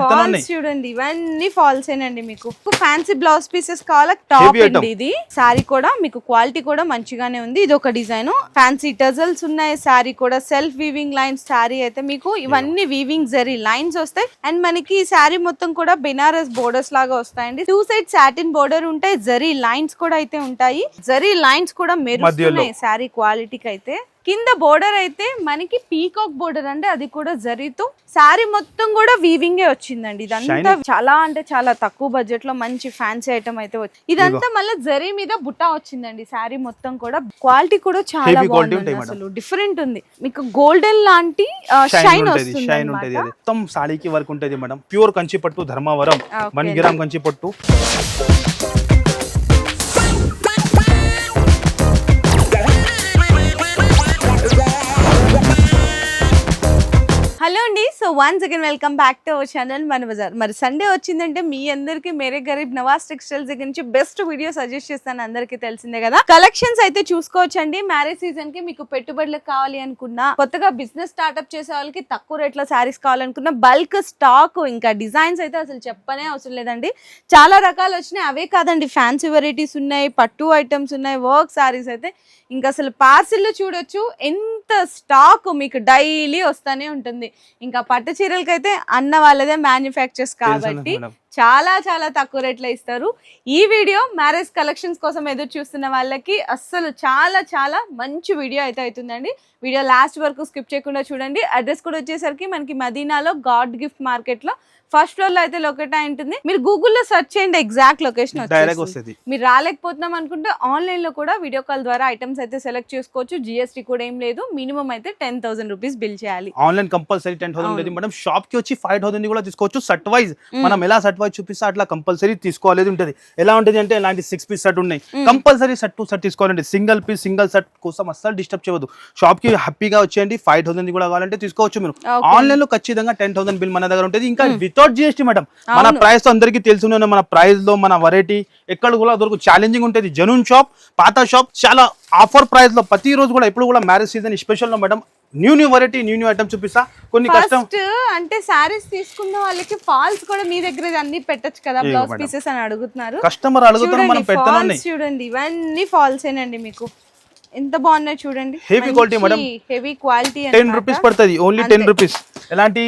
Falls చూడండి ఇవన్నీ falls ఏనండి మీకు. ఫ్యాన్సీ బ్లౌజ్ పీసెస్ కావాలా? టాప్. అండి ఇది. సారీ కూడా మీకు క్వాలిటీ కూడా మంచిగానే ఉంది. ఇది ఒక డిజైన్ ఫ్యాన్సీ టజల్స్ ఉన్నాయి సారీ కూడా. సెల్ఫ్ వీవింగ్ లైన్స్ సారీ అయితే మీకు ఇవన్నీ వీవింగ్ జరీ లైన్స్ వస్తాయి. అండ్ మనకి ఈ సారీ మొత్తం కూడా బెనారస్ బోర్డర్స్ లాగా వస్తాయండి. టూ సైడ్ సాటిన్ బోర్డర్ ఉంటాయి జరీ లైన్స్ కూడా అయితే ఉంటాయి. జరీ లైన్స్ కూడా మెరుస్తున్నాయి సారీ క్వాలిటీకి అయితే. కింద బోర్డర్ అయితే మనకి పీకాక్ బోర్డర్ అంటే అది కూడా జరీతో. సారీ మొత్తం కూడా వీవింగే వచ్చిందండి. ఇదంతా చాలా అంటే చాలా తక్కువ బడ్జెట్లో మంచి ఫ్యాన్సీ ఐటమ్ అయితే వచ్చింది ఇదంతా మళ్ళీ జరీ మీద బుట్ట వచ్చిందండి. సారీ మొత్తం కూడా. క్వాలిటీ కూడా చాలా మేడం. అసలు. డిఫరెంట్ ఉంది. మీకు గోల్డెన్ లాంటి షైన్ వస్తుంది షైన్ ఉంటది అది మొత్తం సాడీకి వర్క్ ఉంటది మేడం. ప్యూర్ కంచి పట్టు ధర్మవరం. వన్ గ్రామ్ కంచి పట్టు once again welcome back to our channel మన బజార్ మరి సండే వచ్చిందంటే మీ అందరికీ మేరే గరీబ్ నవాజ్ టెక్స్టైల్స్ దగ్గర నుంచి బెస్ట్ వీడియో సజెస్ట్ చేస్తాను అందరికీ తెలిసిందే కదా. కలెక్షన్స్ అయితే చూసుకోవచ్చండి. మ్యారేజ్ సీజన్కి మీకు పెట్టుబడులకు కావాలి అనుకున్నా కొత్తగా బిజినెస్ స్టార్ట్అప్ చేసే వాళ్ళకి తక్కువ రేట్లో శారీస్ కావాలనుకున్న బల్క్ స్టాక్ ఇంకా డిజైన్స్ అయితే అసలు చెప్పనే అవసరం లేదండి. చాలా రకాలు వచ్చినాయి. అవే కాదండి ఫ్యాన్సీ వెరైటీస్ ఉన్నాయి పట్టు ఐటమ్స్ ఉన్నాయి వర్క్ శారీస్ అయితే ఇంకా అసలు పార్సిల్ చూడొచ్చు. ఎంత స్టాక్ మీకు డైలీ వస్తానే ఉంటుంది. ఇంకా పట్టు చీరలకైతే అన్న వాళ్ళదే మ్యానుఫ్యాక్చర్స్ కాబట్టి చాలా చాలా తక్కువ రేట్లో ఇస్తారు. ఈ వీడియో మ్యారేజ్ కలెక్షన్స్ కోసం ఎదురు చూస్తున్న వాళ్ళకి అస్సలు చాలా చాలా మంచి వీడియో అయితే అవుతుందండి. వీడియో లాస్ట్ వరకు స్కిప్ చేయకుండా చూడండి. అడ్రస్ కూడా వచ్చేసరికి మనకి మదీనాలో గాడ్ గిఫ్ట్ మార్కెట్లో ఫస్ట్ ఫ్లోర్లో అయితే లొకేట్ అయి ఉంటుంది. మీరు గూగుల్లో సెర్చ్ చేయండి ఎగ్జాక్ట్ లొకేషన్ వస్తుంది. మీరు రాలేకపోతున్నాం అనుకుంటే ఆన్లైన్లో కూడా వీడియో కాల్ ద్వారా ఐటమ్స్ అయితే సెలెక్ట్ చేసుకోవచ్చు. జిఎస్టీ కూడా ఏం లేదు. మినిమం అయితే టెన్ థౌసండ్ రూపీస్ బిల్ చేయాలి. Online compulsory ten thousand madam షాప్కి వచ్చి ఫైవ్ థౌసండ్ కూడా తీసుకోవచ్చు. Set wise. మనం ఎలా సట్ వైజ్ చూపిస్తే అట్లా కంపల్సరీ తీసుకోవాలి ఉంటుంది. ఎలా ఉంటుంది అంటే ఇలాంటి సిక్స్ పీస్ సెట్ ఉన్నాయి. కంపల్సరీ సెట్ టు సెట్ తీసుకోవాలండి సింగిల్ పీస్ సింగిల్ సెట్ కోసం అస్సలు డిస్టర్బ్ చేయవద్దు. షాప్కి హ్యాపీగా వచ్చేయండి. ఫైవ్ థౌసండ్ కూడా కావాలంటే తీసుకోవచ్చు మీరు. ఆన్లైన్లో ఖచ్చితంగా టెన్ థౌసండ్ బిల్ మన దగ్గర ఉంటుంది. ఇంకా వితౌట్ జిఎస్టీ మేడం మన. ప్రైస్ అందరికీ తెలిసి మన ప్రైస్లో మన వెరైటీ ఎక్కడ కూడా దొరకు ఛాలెంజింగ్ ఉంటుంది. జనూన్ షాప్ పాత షాప్ చాలా ఆఫర్ ప్రైస్లో ప్రతి రోజు కూడా ఇప్పుడు కూడా marriage season స్పెషల్లో madam new new variety new new item చూపిస్తా. కొన్ని కష్టం అంటే సారీస్ తీసుకున్న వాళ్ళకి ఫాల్స్ కూడా మీ దగ్గర అన్ని పెట్టొచ్చు కదా బ్లౌజ్ మేడం. పీసెస్ అని అడుగుతున్నారు. కస్టమర్ అడుగుతారు మనం ఉన్నాయి చూడండి ఇవన్నీ ఫాల్స్ ఏనండి మీకు. ఎంత బాగున్నాయి చూడండి. Heavy quality, madam. Heavy quality ten rupees పడుతుంది ఓన్లీ టెన్. రూపీస్ ఎలాంటి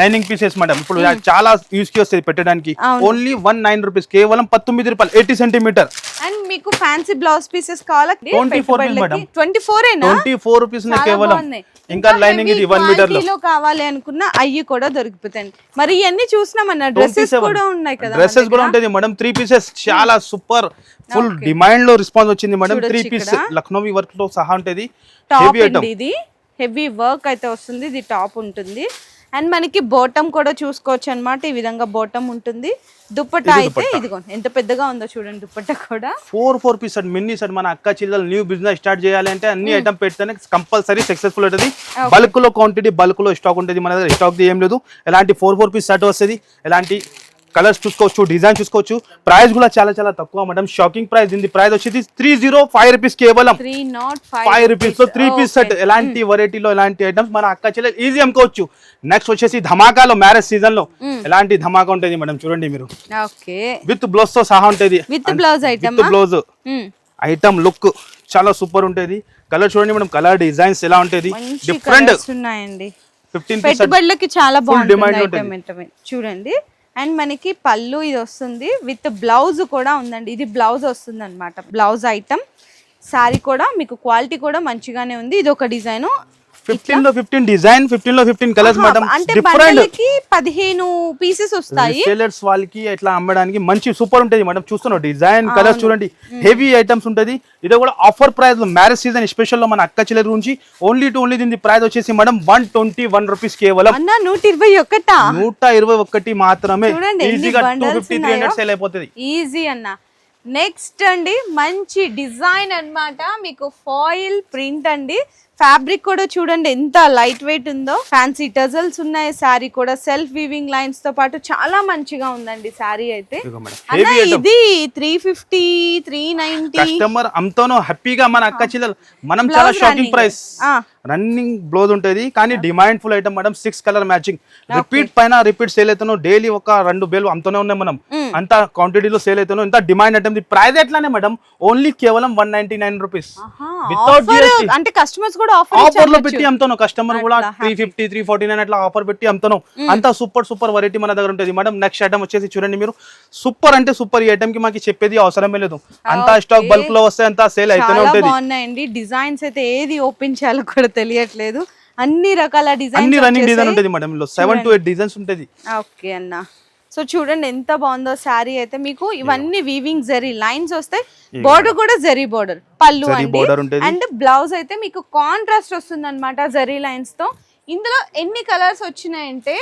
లైనింగ్ పీసెస్ మేడం ఇప్పుడు చాలా యూస్కి వస్తుంది పెట్టడానికి. ఓన్లీ వన్ నైన్ రూపీస్ కేవలం పంతొమ్మిది రూపాయలు ఎయిటీ సెంటీమీటర్ అండ్ మీకు ఫ్యాన్సీ బ్లౌజ్ పీసెస్ కావాలా? 24 madam. Twenty four twenty four rupees కేవలం. ఇంకా లైనింగ్ heavy ఇది వన్ మీటర్లో. quality లో కావాలి అనుకున్న అయ్యి కూడా దొరికిపోతాయి. మరి ఇవన్నీ చూసినామన్న డ్రెస్సెస్ కూడా ఉన్నాయి కదా డ్రెస్సెస్ కూడా ఉంటుంది మేడం. త్రీ పీసెస్ చాలా సూపర్ ఫుల్. డిమాండ్లో రెస్పాన్స్ వచ్చింది మేడం. Three piece. లక్నోవి వర్క్తో సహా ఉంటుంది. ఇది. హెవీ వర్క్ అయితే వస్తుంది. ఇది టాప్ ఉంటుంది. అండ్ మనకి బోటం కూడా చూసుకోవచ్చు అన్నమాట ఈ విధంగా బోటం ఉంటుంది. దుప్పట్టా ఇది అయితే. ఇదిగో ఎంత పెద్దగా ఉందో చూడండి దుప్పట్టా కూడా. Four four piece set mini set మన అక్క చెల్లెలు న్యూ బిజినెస్ స్టార్ట్ చేయాలి అంటే అన్ని ఐటమ్ పెడితేనే కంపల్సరీ సక్సెస్ఫుల్ అవుతుంది. బల్క్లో క్వాంటిటీ బల్క్లో స్టాక్ ఉంటుంది. మన దగ్గర స్టాక్ ఏం లేదు. ఎలాంటి ఫోర్ ఫోర్ పీస్ సెట్ వస్తుంది. ఎలాంటి కలర్స్ చూసుకోవచ్చు డిజైన్ చూసుకోవచ్చు. ప్రైస్ కూడా చాలా చాలా తక్కువ మేడం షాకింగ్ ప్రైస్ దీని ప్రైస్ వచ్చేది త్రీ జీరో ఫైవ్ రూపీస్ కేవలం. ఫైవ్ రూపీస్లో త్రీ పీస్ సెట్ ఎలాంటి వెరైటీలో ఎలాంటి ఐటమ్స్ మన అక్క చెల్లెలు ఈజీ అమ్ముకోవచ్చు. నెక్స్ట్ వచ్చేసి ధమాకాలో మ్యారేజ్ సీజన్లో. ఎలాంటి ధమాకా ఉంటుంది మేడం చూడండి మీరు. విత్ బ్లౌజ్తో సహా ఉంటుంది. With blouse item with blouse item look చాలా సూపర్ ఉంటుంది. కలర్ చూడండి మేడం కలర్ డిజైన్స్ ఎలా ఉంటుంది? డిఫరెంట్ ఉన్నాయండి. ఫిఫ్టీన్ పెట్టుబడులకి చాలా బాగుంటుంది చూడండి. అండ్ మనకి పళ్ళు ఇది వస్తుంది. విత్ బ్లౌజ్ కూడా ఉందండి. ఇది బ్లౌజ్ వస్తుంది అనమాట బ్లౌజ్ ఐటమ్. శారీ కూడా మీకు క్వాలిటీ కూడా మంచిగానే ఉంది. ఇది ఒక డిజైను. ఫిఫ్టీన్లో ఫిఫ్టీన్ డిజైన్ ఫిఫ్టీన్లో ఫిఫ్టీన్ కలర్స్ మేడం అంటే బండలకి పదిహేను పీసెస్ వస్తాయి. సేలర్స్ వాళ్ళకి ఇట్లా అమ్మడానికి మంచి సూపర్ ఉంటుంది మేడం చూస్తున్నాం డిజైన్ కలర్స్ చూడండి. హెవీ ఐటమ్స్ ఉంటుంది. ఇది కూడా ఆఫర్ ప్రైస్లో మ్యారేజ్ సీజన్ స్పెషల్లో మన అక్క చెల్లెల గురించి ఓన్లీ టు ఓన్లీ దీని ప్రైస్ వచ్చేసి madam one twenty one rupees కేవలం నూట ఇరవై ఒకటా? నూట ఇరవై ఒకటి మాత్రమే. ఈజీగా two fifty three. Hundred sale అయిపోతుంది. ఈజీ అన్న. నెక్స్ట్ అండి మంచి డిజైన్ అన్నమాట. మీకు ఫాయిల్ ప్రింట్ అండి. ఫ్యాబ్రిక్ కూడా చూడండి ఎంత లైట్ వెయిట్ ఉందో. ఫ్యాన్సీ టజల్స్ ఉన్నాయి శారీ కూడా. సెల్ఫ్ వీవింగ్ లైన్స్తో పాటు చాలా మంచిగా ఉందండి శారీ అయితే. అన్న ఇది three fifty three ninety customer అంతనో హ్యాపీగా మన అక్క చెల్లెలు మనం చాలా shocking running. Price. Running blouse ఉంటుంది కానీ demand full item madam six colour matching repeat పైన రిపీట్ సేల్ అవుతాను డైలీ ఒక రెండు బేలు అంతనే ఉన్నాయి మనం అంత క్వాంటిటీలో సేల్ అవుతాను ఇంత డిమాండ్ ఐటమ్ ప్రైస్ ఎట్లానే మేడం ఓన్లీ కేవలం one ninety nine rupees without GST అంటే కస్టమర్స్ కూడా ఆఫర్ ఆఫర్లో పెట్టి అమ్ముతాను. కస్టమర్ కూడా three fifty three forty nine అట్లా ఆఫర్ పెట్టి అమ్ముతాను. అంతా సూపర్ సూపర్ వెరైటీ మన దగ్గర ఉంటుంది. మేడం నెక్స్ట్ ఐటమ్ వచ్చేసి చూడండి మీరు. సూపర్ అంటే సూపర్ ఈ ఐటమ్కి మాకు చెప్పేది అవసరమే లేదు. అంతా స్టాక్ బల్క్లో వస్తే అంతా సేల్ అయితేనే ఉంటుంది. బాగున్నాయండి. డిజైన్స్ అయితే ఏది ఓపెన్ చేయాలో కూడా తెలియట్లేదు. అన్ని రకాల అన్ని డిజైన్స్ రన్నింగ్ డిజైన్ ఉంటుంది madam seven to eight designs ఉంటుంది. ఓకే అన్న. సో చూడండి ఎంత బాగుందో శారీ అయితే మీకు ఇవన్నీ వీవింగ్ జరీ లైన్స్ వస్తాయి. బోర్డర్ కూడా. జరీ బోర్డర్ పళ్ళు అండి. అండ్ బ్లౌజ్ అయితే మీకు కాంట్రాస్ట్ వస్తుంది అనమాట జరీ లైన్స్తో. ఇందులో ఎన్ని కలర్స్ వచ్చినాయంటే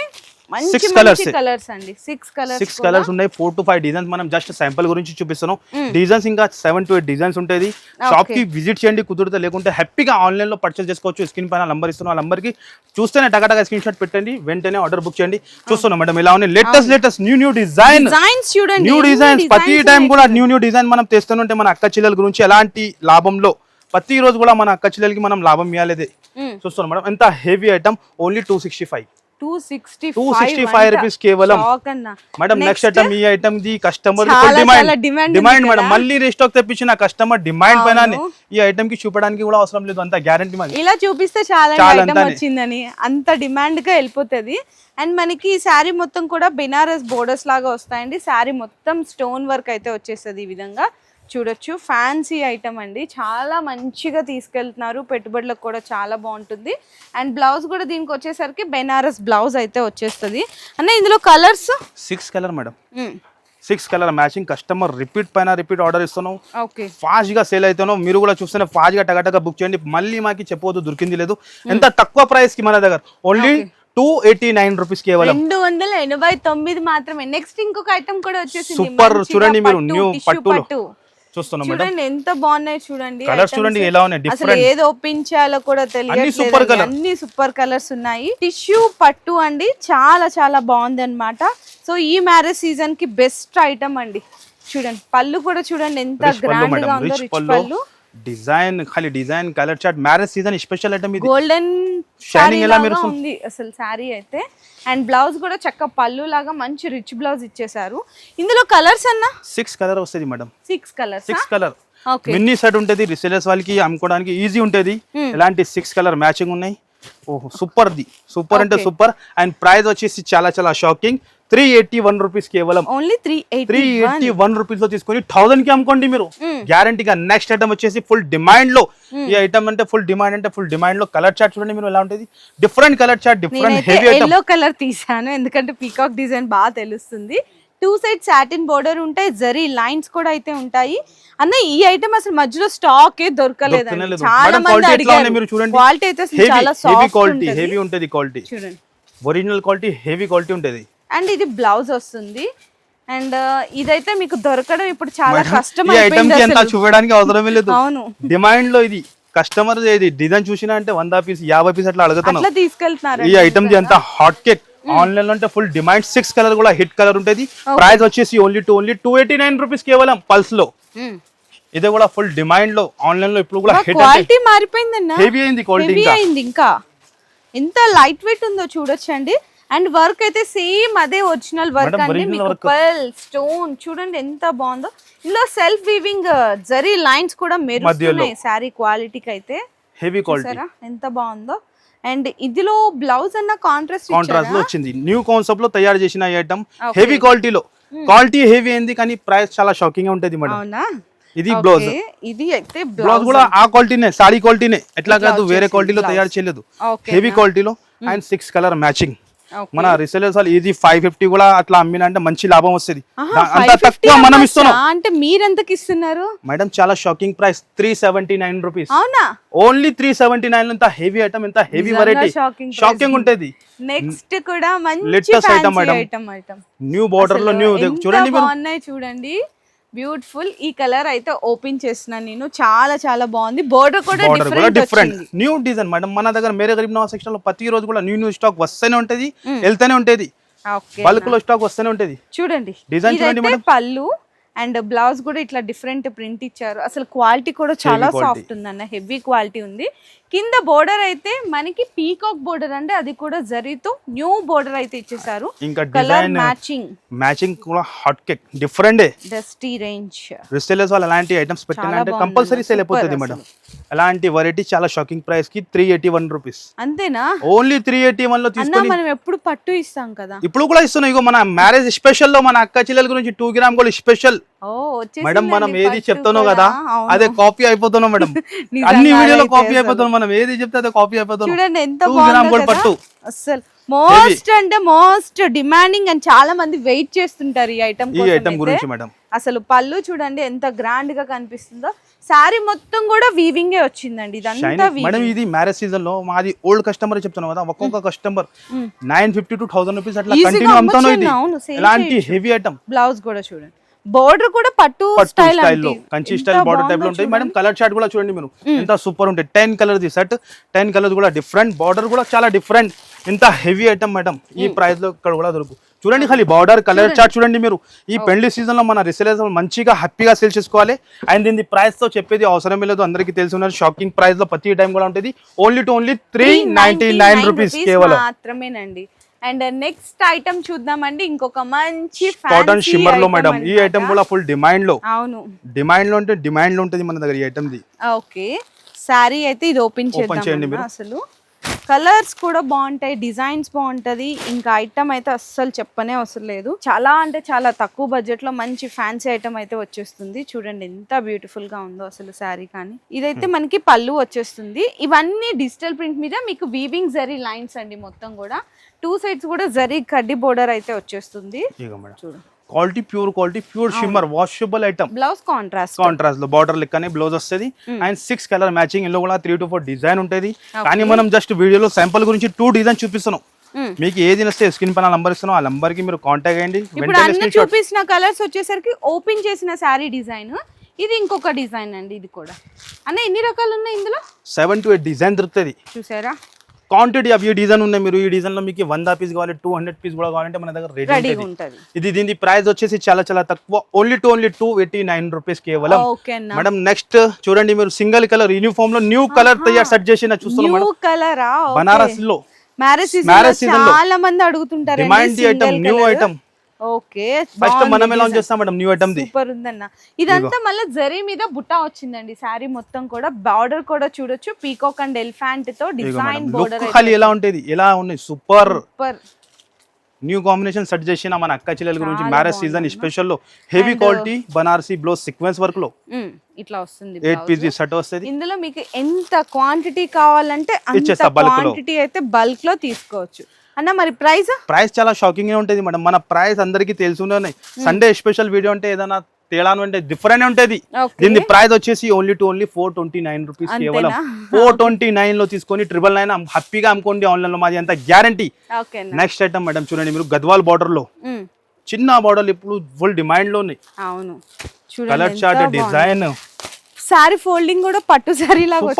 మంచి. కలర్స్ అండి. సిక్స్ కలర్స్ సిక్స్ కలర్స్ ఉన్నాయి. ఫోర్ టు ఫైవ్ డిజైన్స్ మనం జస్ట్ శాంపుల్ గురించి చూపిస్తున్నాం. డిజైన్స్ ఇంకా సెవెన్ టు ఎయిట్ డిజైన్స్ ఉంటుంది షాప్కి విజిట్ చేయండి కుదిరితే. లేకుంటే హ్యాపీగా ఆన్లైన్లో పర్చేస్ చేసుకోవచ్చు. స్క్రీన్ పైన నంబర్ ఇస్తున్నాం ఆ నంబర్కి. చూస్తేనే టగటగా స్క్రీన్ షాట్ పెట్టండి. వెంటనే ఆర్డర్ బుక్ చేయండి. చూస్తున్నాం మేడం ఇలా ఉన్నాయి. Latest latest new new design చూడండి. న్యూ డిజైన్స్ ప్రతి టైం కూడా న్యూ న్యూ డిజైన్ మనం తెస్తుంటే మన అక్క చెల్లెల గురించి ఎలాంటి లాభంలో? ప్రతి రోజు కూడా మన అక్క చెల్లెలకి మనం లాభం ఇవ్వాలేదే Mm. చూస్తున్నాం మేడం. ఎంత heavy item only two sixty five two sixty 265 rupees కేవలం. మేడం నెక్స్ట్ ఐటమ్ ఈ item the customer demand demand demand ఉంది మేడం కదా. మళ్ళీ రీస్టాక్ తెప్పించిన కస్టమర్ డిమాండ్ పైన. ఈ ఐటమ్కి చూపడానికి కూడా అవసరం లేదు అంత గ్యారంటీ ఇలా చూపిస్తే చాలా ఐటమ్. వచ్చిందని అంత డిమాండ్గా వెళ్ళిపోతుంది అండ్ మనకి ఈ శారీ మొత్తం కూడా బెనారస్ బోర్డర్స్ లాగా వస్తాయండి శారీ మొత్తం స్టోన్ వర్క్ అయితే వచ్చేస్తుంది ఈ విధంగా చూడొచ్చు. ఫ్యాన్సీ ఐటమ్ అండి. చాలా మంచిగా తీసుకెళ్తున్నారు. పెట్టుబడులకు కూడా చాలా బాగుంటుంది. అండ్ బ్లౌజ్ కూడా దీనికి వచ్చేసరికి బెనారస్ బ్లౌజ్ అయితే వచ్చేస్తుంది. అన్న ఇందులో colours six colour madam six colour matching customer repeat పైన రిపీట్ ఆర్డర్ ఇస్తున్నాం. ఓకే ఫాస్ట్గా సేల్ అవుతానో మీరు కూడా చూస్తేనే ఫాస్ట్గా టగటగా బుక్ చేయండి. మళ్ళీ మాకి చెప్పవద్దు దొరికింది లేదు. ఎంత తక్కువ ప్రైస్కి మన దగ్గర? Only two eighty nine rupees కేవలం రెండు వందల ఎనభై తొమ్మిది మాత్రమే. నెక్స్ట్ ఇంకొక ఐటమ్ కూడా వచ్చేసింది. సూపర్ చూడండి మీరు న్యూ పట్టు. చూస్తున్నాం మేడం. ఎంత బాగున్నాయి చూడండి items. చూడండి ఎలా ఉన్నాయి, అసలు different. ఏది ఓపెన్ చేయాలో కూడా తెలియదు colour. అన్ని సూపర్ కలర్స్ ఉన్నాయి. టిష్యూ పట్టు అండి చాలా చాలా బాగుంది అనమాట సో ఈ మ్యారేజ్ సీజన్కి బెస్ట్ ఐటమ్ అండి. చూడండి పళ్ళు కూడా చూడండి ఎంత గ్రాండ్గా ఉందో రిచ్ పళ్ళు. డిజైన్ ఖాళీ design colour chart marriage season special item ఇది గోల్డెన్ Shining ఎలా మెరుస్తుంది? ఉంది అసలు శారీ అయితే. అండ్ బ్లౌజ్ కూడా చక్క పళ్ళు లాగా మంచి రిచ్ బ్లౌజ్ ఇచ్చేసారు ఇందులో కలర్స్ అన్న? సిక్స్ కలర్ వస్తుంది madam. Six colours six colour. Okay. Mini set ఉంటుంది రిసేలర్స్ వాళ్ళకి అమ్ముకోవడానికి ఈజీ ఉంటుంది. ఇలాంటి సిక్స్ కలర్ మ్యాచింగ్ ఉన్నాయి? ఓహో సూపర్ ది సూపర్ అంటే. సూపర్. అండ్ ప్రైస్ వచ్చేసి చాలా చాలా shocking. Three eighty one rupees కేవలం. Only three three eighty one రూపీస్లో తీసుకొని థౌసండ్కి అమ్ముకోండి మీరు. గ్యారంటీగా నెక్స్ట్ ఐటమ్ వచ్చేసి ఫుల్ డిమాండ్లో. ఈ ఐటమ్ అంటే ఫుల్ డిమాండ్ అంటే ఫుల్ డిమాండ్లో కలర్ చార్ట్ చూడండి మీరు ఎలా ఉంటుంది. Different colour chart different heavy yellow colour తీసాను ఎందుకంటే పీకాక్ డిజైన్ బాగా తెలుస్తుంది. టూ సైడ్ సాటిన్ బోర్డర్ ఉంటాయి జరీ లైన్స్ కూడా అయితే ఉంటాయి. అన్న ఈ ఐటమ్ అసలు మధ్యలో స్టాక్ ఏ దొరుకుతూనే దొరకలేదండి లేదు. చాలా మంది అడిగారు. ఉన్నాయి మీరు చూడండి. క్వాలిటీ అయితే చాలా సాఫ్ట్ క్వాలిటీ హెవీ ఉంటుంది. ఉంటుంది క్వాలిటీ చూడండి. ఒరిజినల్ క్వాలిటీ హెవీ క్వాలిటీ ఉంటుంది అండ్ ఇది బ్లౌజ్ వస్తుంది. అండ్ ఇదైతే మీకు దొరకడం ఇప్పుడు చాలా కష్టం ఎంత. చూడడానికి అవసరమే లేదు. అవును. డిమాండ్లో ఇది కస్టమర్ ఇది డిజైన్ చూసినా అంటే వంద పీస్ యాభై పీస్ అట్లా అడుగుతున్నాం. అట్లా తీసుకెళ్తున్నారు ఈ ఐటమ్ అంతా హాట్ కేక్ ఆన్లైన్లో అంటే ఫుల్ డిమాండ్ సిక్స్ కలర్ కూడా హిట్ కలర్ ఉంటుంది. ప్రైస్ వచ్చేసి only two only two eighty nine rupees కేవలం పల్స్లో. ఇది కూడా ఫుల్ డిమాండ్లో ఆన్లైన్లో ఇప్పుడు కూడా క్వాలిటీ మారిపోయిందన్న? హెవీ అయింది క్వాలిటీ ఇంకా. ఎంత లైట్ వెయిట్ ఉందో చూడొచ్చండి. అండ్ వర్క్ అయితే సేమ్ అదే ఒరిజినల్ వర్క్ అండి. మీకు. పర్ల్ స్టోన్ చూడండి ఎంత బాగుందో. ఇందులో సెల్ఫ్ వీవింగ్ జరీ లైన్స్ కూడా మెరుస్తున్నాయి శారీ క్వాలిటీకి అయితే. హెవీ క్వాలిటీ ఎంత బాగుందో. అండ్ ఇదిలో బ్లౌజ్ అన్న కాంట్రాస్ట్ కాంట్రాస్ట్లో వచ్చింది. న్యూ కాన్సెప్ట్లో తయారు చేసిన ఐటమ్ హెవీ క్వాలిటీలో క్వాలిటీ హెవీ అయింది కానీ ప్రైస్ చాలా షాకింగ్గా ఉంటుంది మేడం అవునా? ఇది బ్లౌజ్ ఇది అయితే బ్లౌజ్ కూడా ఆ క్వాలిటీనే సాడీ క్వాలిటీనే ఎట్లా కాదు వేరే క్వాలిటీలో. తయారు చేయలేదు. హెవీ క్వాలిటీలో అండ్ సిక్స్ కలర్ మ్యాచింగ్. మన రిసేలర్స్ ఈజీ ఫైవ్ ఫిఫ్టీ కూడా అట్లా అమ్మిన అంటే మంచి లాభం వస్తుంది. అంత 550 తక్కువ మనం? ఇస్తున్నాం. అంటే మీరెంతకి ఇస్తున్నారు? మేడం చాలా shocking price three seventy nine rupees అవునా ఓన్లీ త్రీ సెవెంటీ నైన్ ఇంత హెవీ ఐటమ్ ఇంత హెవీ వెరైటీ షాకింగ్. ఉంటుంది. నెక్స్ట్ కూడా మంచి madam. ఐటమ్ ఐటమ్ న్యూ బార్డర్లో న్యూ చూడండి మీరు. చూడండి. బ్యూటిఫుల్ ఈ కలర్ అయితే ఓపెన్ చేస్తున్నాను నేను. చాలా చాలా బాగుంది. బోర్డర్ కూడా different different new design madam మన దగ్గర మేరే గరీబ్ నవాజ్ సెక్షన్లో ప్రతి రోజు కూడా న్యూ న్యూ స్టాక్ వస్తూనే ఉంటది వెళ్తూనే ఉంటది. బల్క్లో స్టాక్ వస్తూనే ఉంటది. చూడండి. Design చూడండి మేడం. పళ్ళు అండ్ బ్లౌజ్ కూడా ఇట్లా డిఫరెంట్ ప్రింట్ ఇచ్చారు. అసలు క్వాలిటీ కూడా చాలా. సాఫ్ట్ ఉందన్న. హెవీ క్వాలిటీ ఉంది. కింద బోర్డర్ అయితే మనకి పీకాక్ బోర్డర్ అంటే అది కూడా జరీతో న్యూ బోర్డర్ అయితే ఇచ్చేసారు ఇంకా డిజైన్ మ్యాచింగ్ మ్యాచింగ్ కూడా hot cake different dusty range retailers వాళ్ళు అలాంటి ఐటమ్స్ బాగుంది కంపల్సరీ సేల్ అయిపోతుంది మేడం అలాంటి వెరైటీ చాలా షాకింగ్ ప్రైస్కి త్రీ ఎయిటీ వన్ రూపీస్ అంతేనా? ఓన్లీ త్రీ ఎయిటీ వన్లో తీసుకొని మనం ఎప్పుడు పట్టు ఇస్తాం కదా. ఇప్పుడు కూడా ఇస్తున్నాం. ఇగో మన మ్యారేజ్ స్పెషల్లో మన అక్క చెల్లెల గురించి two gram gold special madam మనం ఏది చెప్తానో కూడా. కదా. అదే కాపీ అయిపోతున్నాం మేడం అన్ని వీడియోలో కాపీ. అయిపోతున్నాం మనం ఏది చెప్తే అదే కాపీ చూడండి ఎంత బాగుందో పట్టు. అసలు మోస్ట్ అంటే మోస్ట్ డిమాండింగ్ అని చాలా మంది వెయిట్ చేస్తుంటారు ఈ ఐటమ్ ఈ ఐటమ్ గురించి మేడం అసలు పళ్ళు చూడండి ఎంత గ్రాండ్గా కనిపిస్తుందో. శారీ మొత్తం కూడా వీవింగ్ వచ్చిందండి. ఇదంతా మేడం ఇది మ్యారేజ్ సీజన్లో మాది ఓల్డ్ కస్టమర్ చెప్తున్నాం కదా ఒక్కొక్క customer nine fifty to thousand rupees అట్లా కంటిన్యూ ఇది. ఎలాంటి. హెవీ ఐటమ్ బ్లౌజ్ కూడా చూడండి. బోర్డర్ కూడా పట్టు స్టైల్ స్టైల్లో కంచి స్టైల్ బార్డర్ టైప్లో ఉంటాయి. మేడం కలర్ చార్ట్ కూడా చూడండి మీరు. ఎంత సూపర్ ఉంటాయి ten colour the set ten colours కూడా డిఫరెంట్ బార్డర్ కూడా చాలా డిఫరెంట్ ఇంత హెవీ ఐటమ్ మేడం ఈ ప్రైస్లో ఇక్కడ కూడా దొరుకు. చూడండి ఖాళీ బార్డర్ కలర్ చార్ట్ చూడండి మీరు. ఈ పెళ్ళి సీజన్లో మన రిసేలర్స్ మంచిగా హ్యాపీగా సేల్ చేసుకోవాలి. అండ్ దీని ప్రైస్తో చెప్పేది అవసరం లేదు. అందరికీ తెలిసి ఉన్నారు. షాకింగ్ ప్రైస్లో ప్రతి టైం కూడా ఉంటుంది. Only to only three ninety nine rupees కేవలం. మాత్రమేనండి. అండ్ నెక్స్ట్ ఐటమ్ చూద్దామండి. ఇంకొక మంచి కాటన్ షిమ్మర్లో మేడం ఈ. ఐటమ్ కూడా ఫుల్ డిమాండ్లో. అవును. డిమాండ్లో ఉంటే డిమాండ్లో ఉంటుంది మన దగ్గర ఈ ఐటమ్ ది. ఓకే. శారీ అయితే ఇది ఓపెన్ చేద్దాం. అసలు. కలర్స్ కూడా బాగుంటాయి డిజైన్స్ బాగుంటది. ఇంకా ఐటమ్ అయితే అస్సలు చెప్పనే అవసరం లేదు. చాలా అంటే చాలా తక్కువ బడ్జెట్లో మంచి ఫ్యాన్సీ ఐటమ్ అయితే వచ్చేస్తుంది. చూడండి ఎంత బ్యూటిఫుల్గా ఉందో అసలు శారీ కానీ. ఇదైతే మనకి పళ్ళు వచ్చేస్తుంది. ఇవన్నీ డిజిటల్ ప్రింట్ మీద మీకు వీవింగ్ జరీ లైన్స్ అండి మొత్తం కూడా. టూ సైడ్స్ కూడా జరీ కడ్డీ బోర్డర్ అయితే వచ్చేస్తుంది. Quality pure quality pure shimmer washable item blouse contrast కాంట్రాస్ట్లో బార్డర్ లెక్కనే బ్లౌజ్ వస్తుంది. అండ్ సిక్స్ కలర్ మ్యాచింగ్ ఇందులో కూడా త్రీ టు ఫోర్ డిజైన్ ఉంటుంది. కానీ మనం జస్ట్ వీడియోలో శాంపుల్ గురించి టూ డిజైన్ చూపిస్తున్నాం. మీకు ఏది నస్తే స్క్రీన్ పైన నంబర్ ఇస్తున్నాం. ఆ నంబర్కి మీరు కాంటాక్ట్ అయ్యండి. ఇప్పుడు చూపించిన కలర్స్ వచ్చేసరికి ఓపెన్ చేసిన శారీ డిజైన్ ఇది ఇంకొక డిజైన్ అండి ఇది కూడా. అన్న ఎన్ని రకాలు ఉన్నాయి ఇందులో? సెవెన్ టు ఎయిట్ డిజైన్ దొరుకుతుంది. చూసారా? క్వాంటిటీ ఆఫ్ ఈ డిజైన్ ఉన్నాయి మీరు ఈ డిజైన్లో మీకు వంద పీస్ కావాలి టూ హండ్రెడ్ పీస్ కూడా కావాలంటే మన దగ్గర రెడీ ఉంటుంది. ఇది దీని ప్రైస్ వచ్చేసి చాలా చాలా తక్కువ. Only to only two eighty nine rupees కేవలం. మేడం నెక్స్ట్ చూడండి మీరు సింగిల్ కలర్ యూనిఫామ్లో న్యూ కలర్ తయారు సెట్ చేసి చూస్తున్నాం మేడం బనారస్లో. Marriage season. చాలా మంది అడుగుతుంటారు demand item new item okay first మనమే లాంచ్ చేస్తాం madam? New item the. Super ఉందన్న. ఇదంతా మళ్ళీ జరీ మీద బుట్ట వచ్చిందండి శారీ మొత్తం కూడా. బార్డర్ కూడా చూడొచ్చు. పీకాక్ అండ్ ఎలిఫాంట్తో డిజైన్ బోర్డర్ ఖాళీ ఎలా ఉంటుంది? ఎలా ఉన్నాయి? Super super new combination set చేసిన మన అక్క చెల్లెల గురించి marriage season. స్పెషల్లో heavy quality Banarasi blouse sequence వర్క్లో. ఇట్లా వస్తుంది ఎయిట్. పీస్ సెట్ వస్తుంది. ఇందులో మీకు ఎంత క్వాంటిటీ కావాలంటే అంత. క్వాంటిటీ అయితే బల్క్లో తీసుకోవచ్చు. అన్న మరి ప్రైస్ ప్రైస్ చాలా షాకింగ్గా ఉంటుంది మేడం. మన ప్రైస్ అందరికీ తెలిసి ఉన్నాయి సండే స్పెషల్ వీడియో అంటే ఏదైనా తేడా అంటే డిఫరెంట్ ఉంటుంది. దీని ప్రైస్ వచ్చేసి only to only four twenty nine rupees కేవలం? ఫోర్ ట్వంటీ నైన్లో తీసుకొని ట్రిపుల్ నైన్ హ్యాపీగా అమ్ముకోండి ఆన్లైన్లో మాది అంత గ్యారంటీ. నెక్స్ట్ ఐటమ్ మేడం చూడండి మీరు గద్వాల్ బార్డర్లో. చిన్న బార్డర్ ఇప్పుడు ఫుల్ డిమాండ్లో ఉన్నాయి అవును. Colour chart design sari folding కూడా పట్టు సారీ లాగా.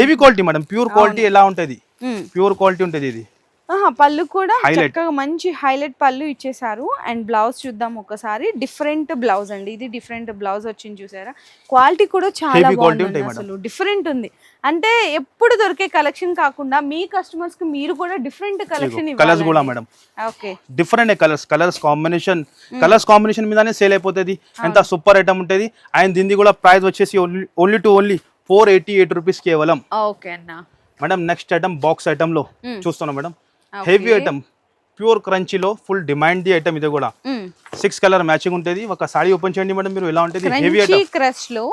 Heavy quality madam pure quality ఎలా ఉంటది. ప్యూర్ క్వాలిటీ ఉంటది ఇది. పళ్ళు కూడా. చక్కగా మంచి హైలైట్ పళ్ళు ఇచ్చేసారు అండ్ బ్లౌజ్ చూద్దాం ఒకసారి. డిఫరెంట్ బ్లౌజ్ అండి. ఇది డిఫరెంట్ బ్లౌజ్ వచ్చింది చూసారా? క్వాలిటీ కూడా చాలా బాగుంది ఉంటాయి అసలు. డిఫరెంట్ ఉంది. అంటే ఎప్పుడు దొరికే కలెక్షన్ కాకుండా మీ కస్టమర్స్కి మీరు కూడా డిఫరెంట్ కలెక్షన్ కలర్స్ కూడా madam. Okay different colours colours combination colours combination మీదనే సేల్ అయిపోతుంది. ఎంత సూపర్ ఐటమ్ ఉంటుంది. అండ్ దీనికి కూడా ప్రైస్ వచ్చేసి only to only four eighty eight rupees కేవలం. ఓకే అన్న. మేడం నెక్స్ట్ ఐటమ్ బాక్స్ ఐటమ్లో Hmm. చూస్తున్నాం మేడం. Heavy item. ప్యూర్ క్రంచీలో ఫుల్ డిమాండ్ ది ఐటమ్ ఇది కూడా. సిక్స్ కలర్ మ్యాచింగ్ ఉంటుంది. ఒక సారీ ఓపెన్ చేయండి మేడం మీరు ఎలా ఉంటుంది? Heavy item. క్రష్లో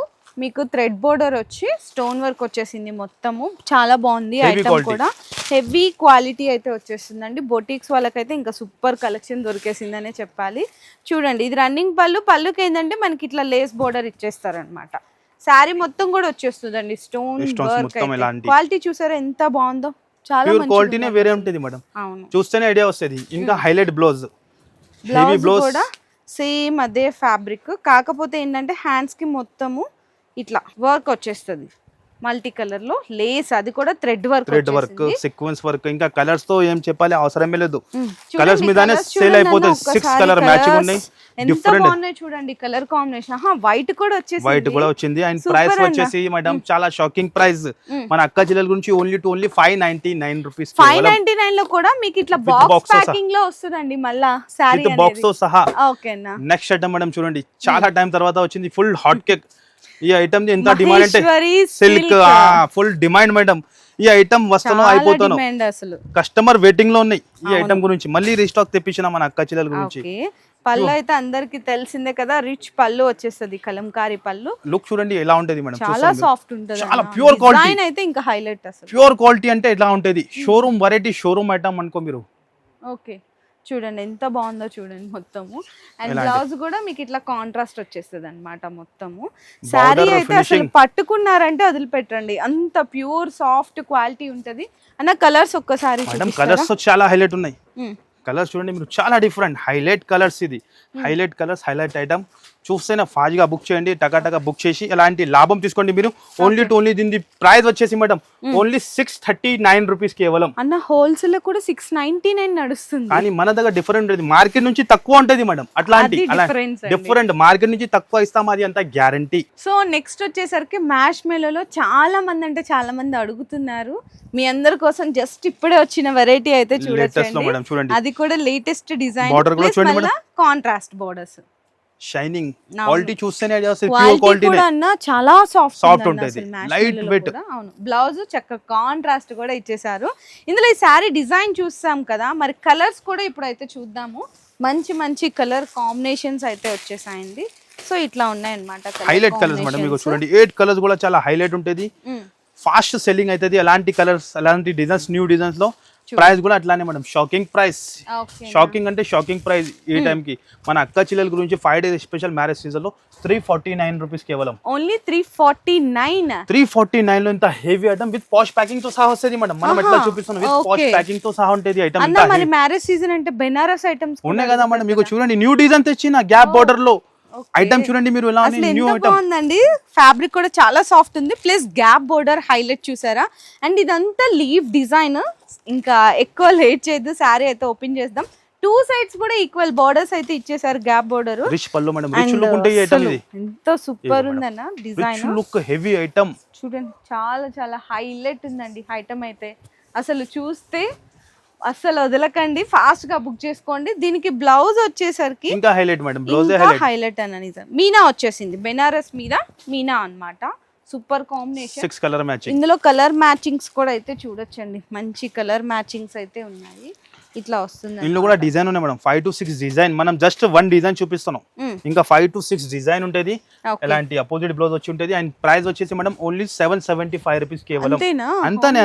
మీకు థ్రెడ్ బోర్డర్ వచ్చి స్టోన్ వర్క్ వచ్చేసింది మొత్తము. చాలా బాగుంది ఐటమ్. కూడా. హెవీ క్వాలిటీ అయితే వచ్చేస్తుందండి. బొటిక్స్ వాళ్ళకైతే ఇంకా సూపర్ కలెక్షన్ దొరికేసిందనే చెప్పాలి. చూడండి ఇది రన్నింగ్ పళ్ళు. పళ్ళుకి ఏంటంటే మనకి ఇట్లా లేస్ బోర్డర్ ఇచ్చేస్తారనమాట శారీ మొత్తం కూడా వచ్చేస్తుందండి. Stone work. క్వాలిటీ చూసారా ఎంత బాగుందో? ప్యూర్ క్వాలిటీనే. వేరే ఉంటుంది మేడం. చూస్తేనే ఐడియా వస్తుంది. ఇంకా highlight blouse. Heavy blouse blouse కూడా సేమ్ అదే ఫ్యాబ్రిక్ కాకపోతే ఏంటంటే హ్యాండ్స్కి మొత్తము ఇట్లా వర్క్ వచ్చేస్తుంది. మల్టీ కలర్లో లేస్ అది కూడా thread work thread work sequence work. ఇంకా కలర్స్తో ఏం చెప్పాలి? అవసరమే లేదు. కలర్స్ మీదనే సేల్ అయిపోతాయి. సిక్స్ కలర్ మ్యాచింగ్ ఉన్నాయి. ఎంత డిఫరెంట్ బాగున్నాయి చూడండి కలర్ కాంబినేషన్ వైట్ కూడా వచ్చేసి వైట్ కూడా వచ్చింది. And price. వచ్చేసి మేడం చాలా షాకింగ్ ప్రైస్. మన అక్క జిల్లల గురించి only to only five ninety nine rupees five ninety నైన్లో కూడా మీకు ఇట్లా బాక్స్. ప్యాకింగ్లో వస్తుందండి మళ్ళా బాక్స్తో సహా. ఓకేనా నెక్స్ట్ ఐటమ్ మేడం చూడండి. చాలా టైం తర్వాత వచ్చింది. ఫుల్ హాట్ కేక్ ఈ ఐటమ్ ఎంత డిమాండ్ అంటే సిల్క్ ఫుల్ డిమాండ్ మేడం ఈ ఐటమ్ వస్తాను అయిపోతాను కస్టమర్ వెయిటింగ్లో ఉన్నాయి ఈ ఐటమ్ గురించి. మళ్ళీ రీస్టాక్ తెప్పించిన మన అక్క చిల్లల గురించి. పళ్ళు అయితే అందరికి తెలిసిందే కదా రిచ్ పళ్ళు వచ్చేస్తుంది కలంకారీ పళ్ళు. లుక్ చూడండి ఎలా ఉంటది మేడం చాలా సాఫ్ట్ ఉంటుంది చాలా quality. డిజైన్ అయితే ఇంకా హైలైట్ అసలు. ప్యూర్ క్వాలిటీ అంటే ఎట్లా ఉంటది? షోరూమ్ వెరైటీ షోరూమ్ ఐటమ్ అనుకో మీరు. ఓకే. చూడండి ఎంత బాగుందో చూడండి మొత్తము. అండ్? బ్లౌజ్ కూడా మీకు ఇట్లా కాంట్రాస్ట్ వచ్చేస్తుంది అనమాట మొత్తము శారీ అయితే అసలు. పట్టుకున్నారంటే వదిలిపెట్టండి. అంత ప్యూర్ సాఫ్ట్ క్వాలిటీ ఉంటది. అన్న కలర్స్ ఒక్కసారి? కలర్స్ చాలా హైలైట్ ఉన్నాయి. కలర్స్ చూడండి మీరు చాలా డిఫరెంట్ హైలైట్ కలర్స్ ఇది. హైలైట్ కలర్స్ హైలైట్ ఐటమ్ చూస్తేనే ఫాస్ట్గా బుక్ చేయండి టకాటకా బుక్ చేసి ఎలాంటి లాభం తీసుకోండి మీరు. ఓన్లీ టు ఓన్లీ దీని ప్రైస్ వచ్చేసి madam only six thirty nine rupees కేవలం. అన్న హోల్సేల్ కూడా సిక్స్ నైన్టీ నైన్ నడుస్తుంది. కానీ మన దగ్గర డిఫరెంట్ ఉంటుంది మార్కెట్ నుంచి తక్కువ ఉంటుంది మేడం అట్లాంటి. డిఫరెంట్ మార్కెట్ నుంచి తక్కువ ఇస్తాం అది అంత గ్యారంటీ సో నెక్స్ట్ వచ్చేసరికి మ్యాష్ మెలోలో చాలా మంది అంటే చాలా మంది అడుగుతున్నారు. మీ అందరి కోసం జస్ట్ ఇప్పుడే వచ్చిన వెరైటీ అయితే చూడండి. అది కూడా latest design contrast borders shining. Quality చూస్తేనే ప్యూర్ క్వాలిటీ అన్న చాలా సాఫ్ట్ Soft ఉంటది. Light weight. అవును. బ్లౌజ్ చక్క కాంట్రాస్ట్ కూడా ఇచ్చేసారు. ఇందులో ఈ శారీ డిజైన్ చూస్తాం కదా. మరి కలర్స్ కూడా ఇప్పుడు అయితే చూద్దాము. మంచి మంచి కలర్ కాంబినేషన్స్ అయితే వచ్చేసాయండి. సో ఇట్లా ఉన్నాయన్నమాట హైలైట్ కలర్స్ మేడం మీకు చూడండి. ఎయిట్ కలర్స్ కూడా చాలా హైలైట్ ఉంటుంది. ఫాస్ట్ సెల్లింగ్ అవుతుంది అలాంటి కలర్స్ అలాంటి డిజైన్స్ న్యూ డిజైన్స్లో ప్రైస్ కూడా అట్లానే మేడం షాకింగ్ ప్రైస్ షాకింగ్ అంటే షాకింగ్ ప్రైస్ ఈ Hmm. time కి. మన అక్క చిల్లల గురించి ఫైవ్ డేస్ స్పెషల్ మ్యారేజ్ సీజన్లో త్రీ ఫార్టీ నైన్ రూపీస్ కేవలం. Only three forty nine three forty నైన్లో ఇంత హెవీ ఐటమ్ విత్ పాష్ ప్యాకింగ్తో సహా వస్తుంది మేడం మనం ఎట్లా చూపిస్తున్నాం? With posh. ప్యాకింగ్తో సహా ఉంటుంది ఐటమ్ మరి మ్యారేజ్ సీజన్ అంటే బెనారస్ ఐటమ్స్ ఉన్నాయి కదా మేడం మీకు చూడండి న్యూ డిజైన్ తెచ్చిన గ్యాప్ బార్డర్లో. ఐటమ్ చూడండి మీరు ఎలా న్యూ ఐటమ్ బాగుందండి? ఫ్యాబ్రిక్ కూడా చాలా సాఫ్ట్ ఉంది. ప్లస్ గ్యాప్ బోర్డర్ హైలైట్ చూసారా? అండ్ ఇదంతా లీవ్ డిజైన్ ఇంకా ఎక్కువ లేట్ చేయొద్దు శారీ అయితే ఓపెన్ చేద్దాం. టూ సైడ్స్ కూడా ఈక్వల్ బోర్డర్స్ అయితే ఇచ్చేసారు గ్యాప్ బోర్డర్ రిచ్ పళ్ళు మేడం రిచ్ లుక్ ఉంటే ఈ ఐటమ్ ఇది. ఎంత సూపర్ ఉందన్న డిజైన్ లుక్ హెవీ ఐటమ్ చూడండి చాలా చాలా హైలైట్ ఉందండి ఐటమ్ అయితే. అసలు చూస్తే అసలు వదలకండి ఫాస్ట్గా బుక్ చేసుకోండి. దీనికి బ్లౌజ్ వచ్చేసరికి ఇంకా హైలైట్ మేడం బ్లౌజ్ హైలైట్ అన్న నిజం. మీనా వచ్చేసింది బెనారస్ మీద మీనా అన్నమాట. Super combination. Six colour matching. ఇందులో కలర్ మ్యాచింగ్స్ కూడా అయితే చూడొచ్చండి. మంచి కలర్ మ్యాచింగ్స్ అయితే ఉన్నాయి. ఇట్లా వస్తుంది ఇందులో కూడా డిజైన్ ఉన్నాయి madam. Five to six design మనం జస్ట్ వన్ డిజైన్ చూపిస్తున్నాం. ఇంకా ఫైవ్ టు సిక్స్ డిజైన్ ఉంటుంది. ఎలాంటి అపోజిట్ బ్లౌజ్ వచ్చి ఉంటుంది. అండ్ ప్రైస్ వచ్చేసి madam only seven seventy five rupees కేవలం. అంతేనా?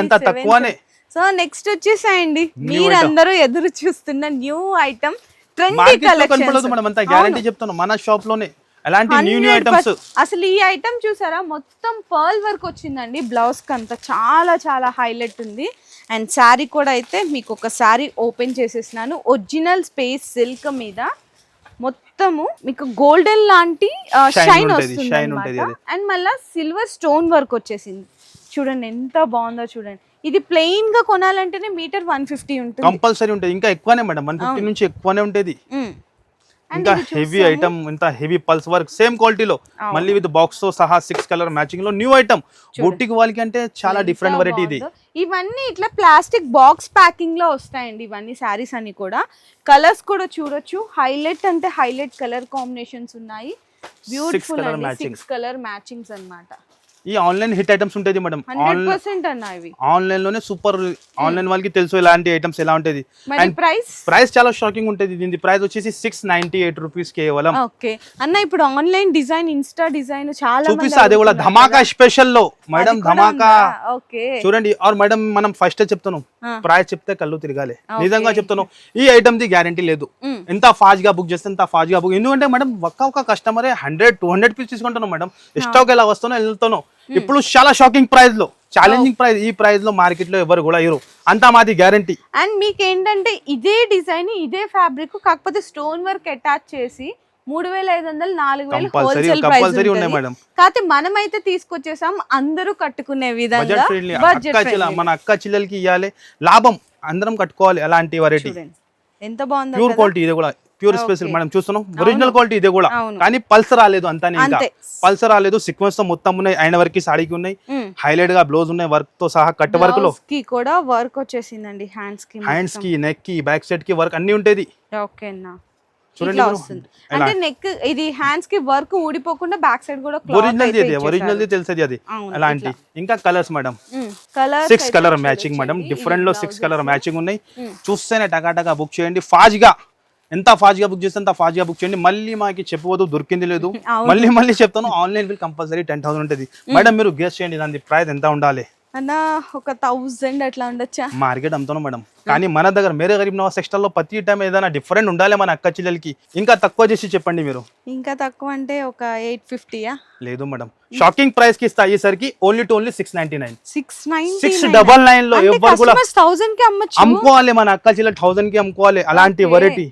అంత తక్కువనే. సో నెక్స్ట్ వచ్చేసాయండి. మీరందరూ ఎదురు చూస్తున్న new item trendy collection madam. అంత గ్యారంటీ చెప్తాను మన షాప్లోనే. ఎలాంటి న్యూ న్యూ ఐటమ్స్ అసలు ఈ ఐటమ్ చూసారా? మొత్తం పర్ల్ వర్క్ వచ్చిందండి. బ్లౌజ్కి అంతా చాలా చాలా హైలైట్ ఉంది. అండ్ శారీ కూడా అయితే మీకు ఒక శారీ ఓపెన్ చేసేసినాను. ఒరిజినల్ స్పేస్ సిల్క్ మీద మొత్తము మీకు గోల్డెన్ లాంటి షైన్ వస్తుంది. అండ్ మళ్ళీ సిల్వర్ స్టోన్ వర్క్ వచ్చేసింది. చూడండి ఎంత బాగుందో చూడండి. ఇది ప్లెయిన్గా కొనాలంటేనే మీటర్ వన్ ఫిఫ్టీ ఉంటుంది. కంపల్సరీ ఉంటుంది. ఇంకా ఎక్కువనే మేడం. వన్ ఫిఫ్టీ నుంచి ఎక్కువనే ఉంటుంది. ఇంకా హెవీ. ఐటమ్ ఇంత హెవీ పల్స్ వర్క్ సేమ్ క్వాలిటీలో మళ్ళీ విత్ బాక్స్తో సహా సిక్స్ కలర్ మ్యాచింగ్లో న్యూ ఐటమ్ బొట్టికి వాళ్ళకి అంటే చాలా డిఫరెంట్ వెరైటీ ఇది. ఇవన్నీ ఇట్లా ప్లాస్టిక్ బాక్స్ ప్యాకింగ్లో వస్తాయండి ఇవన్నీ శారీస్ అన్ని కూడా. కలర్స్ కూడా చూడొచ్చు. హైలైట్ అంటే హైలైట్ కలర్ కాంబినేషన్స్ ఉన్నాయి. బ్యూటిఫుల్. సిక్స్ కలర్ మ్యాచింగ్స్ అన్నమాట. ఈ ఆన్లైన్ హిట్ ఐటమ్స్ ఉంటుంది మేడం. ఆన్లైన్లోనే సూపర్ ఆన్లైన్ వాళ్ళకి తెలుసు ఎలాంటి ఐటమ్స్ ఎలా ఉంటుంది. And price? ప్రైస్ చాలా షాకింగ్ ఉంటుంది దీని. ప్రైస్ వచ్చేసి సిక్స్ నైన్టీ ఎయిట్ రూపీస్ కేవలం. ఓకే. అన్న ఇప్పుడు ఆన్లైన్ డిజైన్ ఇన్స్టా డిజైన్ చాలా చూపిస్తా అదే కూడా ధమాకా స్పెషల్లో. మేడం ధమాకా. చూడండి ఆర్ మేడం మనం ఫస్ట్ చెప్తాను. ప్రైస్ చెప్తే కళ్ళు తిరగాలి. నిజంగా చెప్తాను ఈ ఐటమ్ ది గ్యారంటీ లేదు. Mm. ఎంత ఫాస్ట్గా బుక్ చేస్తే ఎంత ఫాస్ట్గా బుక్ ఎందుకంటే మేడం ఒక్క ఒక కస్టమరే హండ్రెడ్ టూ హండ్రెడ్ పీస్ తీసుకుంటాను మేడం. స్టాక్ ఎలా వస్తానో వెళ్తాను ఇప్పుడు చాలా షాకింగ్ ప్రైస్లో ఛాలెంజింగ్ ప్రైస్ ఈ ప్రైస్లో మార్కెట్లో ఎవరు కూడా ఇరు అంతా మాది గ్యారంటీ అండ్ మీకు ఏంటంటే ఇదే డిజైన్ ఇదే ఫ్యాబ్రిక్ కాకపోతే స్టోన్ వర్క్ అటాచ్ చేసి మూడు వేల ఐదు వందలు నాలుగు వేలు హోల్సేల్ ప్రైస్. కాకపోతే మనమైతే తీసుకొచ్చేసాం అందరూ కట్టుకునే విధంగా మన అక్క చెల్లెలకి ఇవ్వాలి లాభం అందరం కట్టుకోవాలి అలాంటి వెరైటీ ఎంత బాగుందో ప్యూర్? క్వాలిటీ ఇది కూడా. ప్యూర్ స్పెషల్ మనం చూస్తున్నాం. ఒరిజినల్ క్వాలిటీ ఇది కూడా. కానీ పల్సర్ రాలేదు అంతానే ఇంకా. అంతే. పల్సర్ రాలేదు సీక్వెన్స్తో మొత్తం ఉన్నాయి అయిన వరకు సాడీకి ఉన్నాయి. హైలైట్గా బ్లౌజ్ ఉన్నాయి వర్క్తో సహా కట్ వర్క్లో కి కూడా వర్క్ వచ్చేసిందండి హ్యాండ్స్కి హ్యాండ్స్కి నెక్కి బ్యాక్ సైడ్కి వర్క్ అన్ని ఉంటది ఓకే అన్న. చూడండి? అంటే నెక్ ఇది హ్యాండ్స్కి వర్క్ ఊడిపోకుండా బ్యాక్ సైడ్ కూడా ఒరిజినల్ ఇది ఒరిజినల్ తెలుసది అది. అలాంటి. ఇంకా colours madam colour six colour matching madam డిఫరెంట్లో six colour matching ఉన్నాయి. చూస్తేనే టకాటకా బుక్ చేయండి. ఫాస్ట్గా. ఎంత ఫాస్ట్గా బుక్ చేస్తే అంత ఫాస్ట్గా బుక్ చేయండి. మళ్ళీ మాకి చెప్పవద్దు దొరికింది లేదు. మళ్ళీ మళ్ళీ చెప్తాను online bill compulsory ten thousand ఉంటుంది. మేడం మీరు గెస్ట్ చేయండి దాని ప్రైస్ ఎంత ఉండాలి? అన్న ఒక థౌజండ్ అట్లా ఉండొచ్చా? మార్కెట్ అమ్ముతాను మేడం. కానీ మన దగ్గర మేరే గరీబ్ నవాజ్ సెక్స్టల్లో ప్రతి టైం ఏదైనా డిఫరెంట్ ఉండాలి మన అక్క చెల్లెలకి. ఇంకా తక్కువ చేసి చెప్పండి మీరు. ఇంకా తక్కువ అంటే ఒక ఎయిట్ ఫిఫ్టీయా? లేదు మేడం. షాకింగ్ ప్రైస్కి ఇస్తా అయ్యేసరికి only to only six ninety nine. Six nine six double నైన్లో ఎవరు కూడా థౌసండ్కి అమ్మచ్చు. అమ్ముకోవాలి మన అక్క చెల్లెలు థౌసండ్కి అమ్ముకోవాలి. అలాంటి. Variety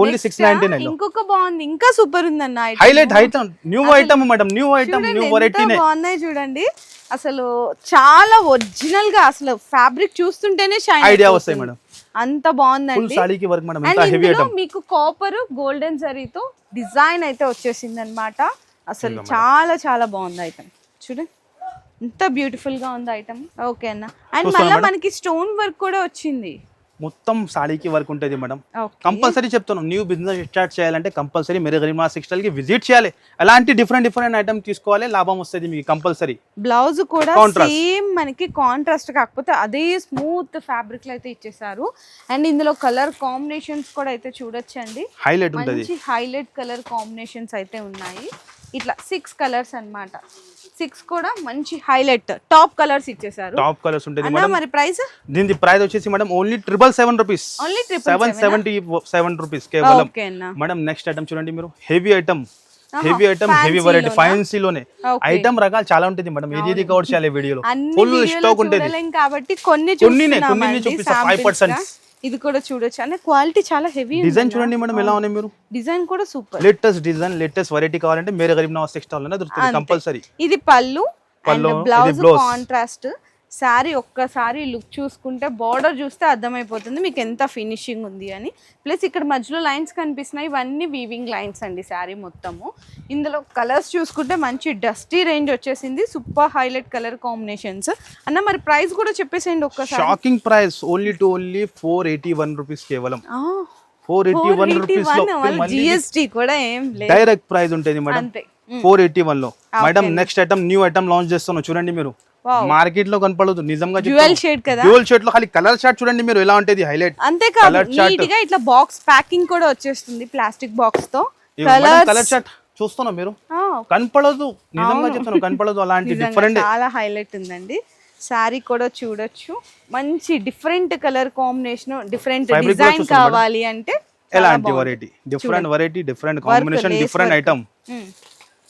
only six ninety nine ఇంకొక బాగుంది. ఇంకా సూపర్ ఉందన్న. Highlight item new item madam new item new వెరైటీనే బాగున్నాయి చూడండి. అసలు చాలా ఒరిజినల్గా అసలు ఫ్యాబ్రిక్ చూస్తుంటేనే షైన్ ఐడియా వస్తాయి మేడం అంత బాగుందండి. సాడీకి వర్క్ మేడం ఎంత హెవీ ఐటమ్ మీకు కాపర్ గోల్డెన్ జరీతో డిజైన్ అయితే వచ్చేసింది అనమాట అసలు చాలా చాలా బాగుంది ఐటమ్ చూడండి ఎంత బ్యూటిఫుల్గా ఉంది ఐటమ్ ఓకే అన్న. అండ్ మళ్ళీ? మనకి స్టోన్ వర్క్ కూడా వచ్చింది. మొత్తం సాడీకి వర్క్ ఉంటుంది మేడం. కంపల్సరీ చెప్తున్నాం న్యూ బిజినెస్ స్టార్ట్ చేయాలంటే కంపల్సరీ మీరు గరీమా సిక్స్టల్కి విజిట్ చేయాలి. అలాంటి డిఫరెంట్ డిఫరెంట్ ఐటమ్ తీసుకోవాలి లాభం వస్తుంది మీకు కంపల్సరీ బ్లౌజ్ కూడా. సేమ్ మనకి కాంట్రాస్ట్ కాకపోతే అదే స్మూత్ ఫ్యాబ్రిక్లో అయితే ఇచ్చేసారు అండ్ ఇందులో కలర్ కాంబినేషన్స్ కూడా అయితే చూడొచ్చండి. హైలైట్ ఉంటుంది. మంచి హైలైట్ కలర్ కాంబినేషన్స్ అయితే ఉన్నాయి. ఇట్లా సిక్స్ కలర్స్ అన్నమాట. సిక్స్ కూడా మంచి హైలైట్. టాప్ కలర్స్ ఇచ్చేసారు టాప్ కలర్స్ ఉంటుంది మేడం మరి ప్రైస్? దీని ప్రైస్ వచ్చేసి madam only triple seven rupees. Only seven? Seventy seven rupees కేవలం. మేడం నెక్స్ట్ ఐటమ్ చూడండి మీరు. Heavy item heavy item heavy variety లోనా? ఫైన్సీలోనే Okay. ఐటమ్ రకాలు చాలా ఉంటుంది మేడం. ఇది ఇది కవర్ చేయాలి వీడియోలో. ఫుల్ స్టాక్ ఉంటుంది. కాబట్టి కొన్ని కొన్నినే చూపిస్తా, గా. percent. ఇది కూడా చూడొచ్చు. అంటే క్వాలిటీ చాలా హెవీ డిజైన్ చూడండి మేడం ఎలా ఉన్నాయి మీరు? డిజైన్ కూడా super latest design latest variety కావాలంటే మేరే గరీబ్ నవాజ్ టెక్స్టైల్లోనే దొరుకుతుంది. కంపల్సరీ ఇది పళ్ళు పళ్ళు, బ్లౌజ్. కాంట్రాస్ట్ శారీ ఒక్కసారి లుక్ చూసుకుంటే బార్డర్ చూస్తే అర్థమైపోతుంది మీకు ఎంత ఫినిషింగ్ ఉంది అని. ప్లస్ ఇక్కడ మధ్యలో లైన్స్ కనిపిస్తున్నాయి. ఇవన్నీ వీవింగ్ లైన్స్ అండి శారీ మొత్తము. ఇందులో కలర్స్ చూసుకుంటే మంచి డస్టీ రేంజ్ వచ్చేసింది. సూపర్ హైలైట్ కలర్ కాంబినేషన్స్ అన్న మరి ప్రైస్ కూడా చెప్పేసేయండి ఒక్కసారి. Shocking price only two only four eighty one rupees కేవలం four eighty one rupees GST కూడా ఏం లేదు. డైరెక్ట్ ప్రైస్ ఉంటుంది మేడం అంతే. ఫోర్ ఎయిటీ వన్లో madam next item new item launch చేస్తున్నాం. చూడండి మీరు. మార్కెట్లో కనపడదు నిజంగా డ్యూయల్ షేడ్ కదా? డ్యూయల్ షర్ట్లో ఖాళీ కలర్ షర్ట్ చూడండి మీరు ఎలా ఉంటుంది హైలైట్ chart. నీట్గా ఇట్లా బాక్స్ ప్యాకింగ్ కూడా వచ్చేస్తుంది ప్లాస్టిక్ బాక్స్తో. కలర్ షర్ట్ చూస్తున్నా మీరు. కనపడదు నిజంగా చెప్తాను కనపడదు అలాంటి డిఫరెంట్ చాలా హైలైట్ ఉందండి. శారీ కూడా చూడొచ్చు. మంచి different colour combination different design కావాలి అంటే ఎలాంటి variety different variety different combination different. Item.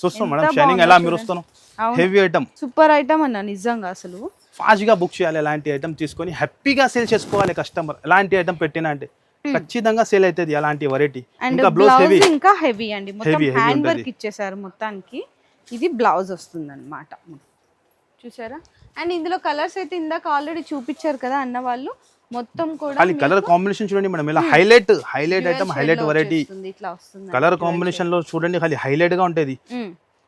చూస్తాం మేడం. ఎంత షైనింగ్ బాగుందో ఎలా చూడండి. మీరు వస్తున్నాం అవును. హెవీ ఐటమ్ సూపర్ ఐటమ్ అన్న నిజంగా అసలు. ఫాస్ట్గా బుక్ చేయాలి ఎలాంటి ఐటమ్ తీసుకొని హ్యాపీగా సేల్ చేసుకోవాలి కస్టమర్ ఎలాంటి ఐటమ్ పెట్టినా అంటే ఖచ్చితంగా సేల్ అవుతుంది అలాంటి వెరైటీ ఇంకా బ్లౌజ్ హెవీ ఇంకా హెవీ అండి. మొత్తం హ్యాండ్. వర్క్ ఇచ్చేసారు మొత్తానికి. ఇది బ్లౌజ్ వస్తుంది అనమాట చూసారా? అండ్ ఇందులో కలర్స్ అయితే ఇందాక ఆల్రెడీ చూపించారు కదా అన్న వాళ్ళు. మొత్తం కూడా కలర్ కాంబినేషన్ చూడండి మేడం. ఇలా highlight highlight item highlight variety వచ్చేస్తుంది, ఇట్లా వస్తుంది. కలర్ కాంబినేషన్లో చూడండి ఖాళీ హైలైట్గా ఉంటుంది.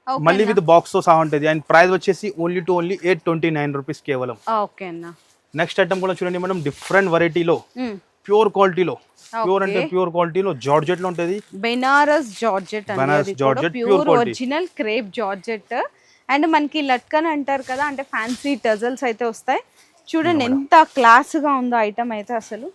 ఓకే మళ్ళీ విత్ బాక్స్తో సహా ఉంటుంది. అండ్ ప్రైస్ వచ్చేసి only to only eight twenty nine rupees కేవలం. ఓకే అన్న. నెక్స్ట్ ఐటమ్ కూడా చూడండి మేడం డిఫరెంట్ వెరైటీలో. ప్యూర్ క్వాలిటీలో ప్యూర్ అంటే ప్యూర్ క్వాలిటీలో జార్జెట్లో ఉంటుంది. Banaras georgette Banaras georgette, pure. Original crepe georgette and మనకి లట్కన్ అంటారు కదా అంటే ఫ్యాన్సీ టజల్స్ అయితే వస్తాయి. చూడండి ఎంత క్లాస్గా ఉందో ఐటమ్ అయితే అసలు.